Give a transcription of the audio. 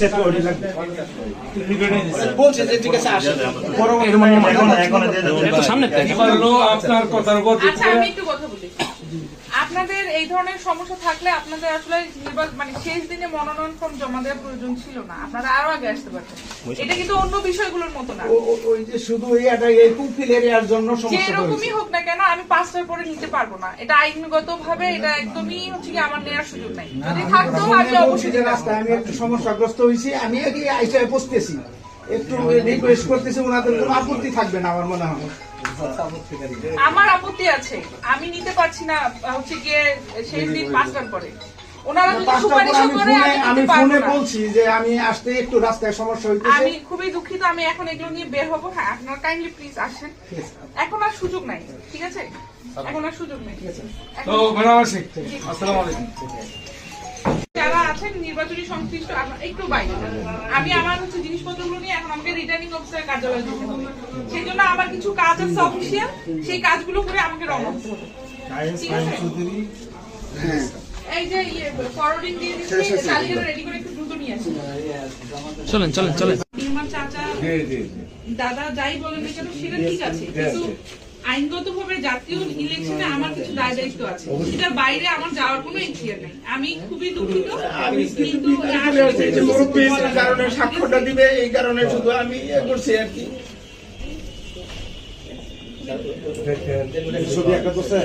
Set করে লাগবে বলছে যে ঠিক আছে আসে এখন এখন সামনে আপনার কথার উপর আচ্ছা আমি একটু কথা বলি। আপনাদের এই ধরনের সমস্যা থাকলে আপনাদের আসলে মানে শেষ দিনে মনোনয়ন ফর্ম জমা দেওয়ার প্রয়োজন ছিল না। আপনারা আরও আগে আসতে পারতেন। এটা কিন্তু অন্য বিষয়গুলোর মতো না। ওই যে শুধু এটা এই কুকিল এরিয়ার জন্য সমস্যা এরকমই হয়েছে হোক না কেন আমি পাঁচটার পরে নিতে পারব না। এটা আইনগত ভাবে এটা একদমই হচ্ছে কি আমার নেওয়ার সুযোগ নাই। যদি থাকতো আমি অবশ্যই যে রাস্তায় আমি একটু সমস্যাগ্রস্ত হয়েছি আমি আগে আইসায় বসতেছি। একটু রিকোয়েস্ট করতেছি ওনাদের কোনো আপত্তি থাকবে না আমার মনে হয়। আমার আপত্তি আছে। আমি নিতে পারছি না হচ্ছে গিয়ে শেষ দিন পাঁচটার পরে। আমি ফোনে। বলছি যে আমি আসতে একটু রাস্তায় সমস্যা হইতেছে। আমি খুবই দুঃখিত আমি এখন এগুলো নিয়ে বের হব। হ্যাঁ আপনার কাইন্ডলি প্লিজ আসেন। এখন আর সুযোগ নাই ঠিক আছে? এখন আর সুযোগ নেই। তো এখন ম্যাডাম আসি। আসসালামু আলাইকুম। যারা আছেন নির্বাচনী সংশ্লিষ্ট একটু বাইরে। আমি আমার হচ্ছে জিনিসপত্রগুলো নিয়ে এখন আমাকে রিটার্নিং অফিসারের কার্যালয়ে যেতে হবে। সেই জন্য আমার কিছু কাজ আছে অফিসিয়াল সেই কাজগুলো করে আমাকে রওনা হতে হবে। ঠিক আছে? এই যে ইয়ে ফরওয়ার্ডিং দিয়ে দিচ্ছি তালিকাটা রেডি করে একটু দ্রুত নিয়ে আসি। চলেন চলেন চলেন। নির্মাণ চাচা দাদা যাই বলেন না কেন সেটা ঠিক আছে। কিন্তু আইনগত ভাবে জাতীয় ইলেকশনে আমার কিছু দায় দায়িত্ব আছে এটার বাইরে আমার যাওয়ার কোনো ইচ্ছা নেই। আমি খুবই দুঃখিত। কারণে স্বাক্ষরটা দিবে এই কারণে শুধু আমি ইয়ে করছি আর কি। ছবি একটা করছে?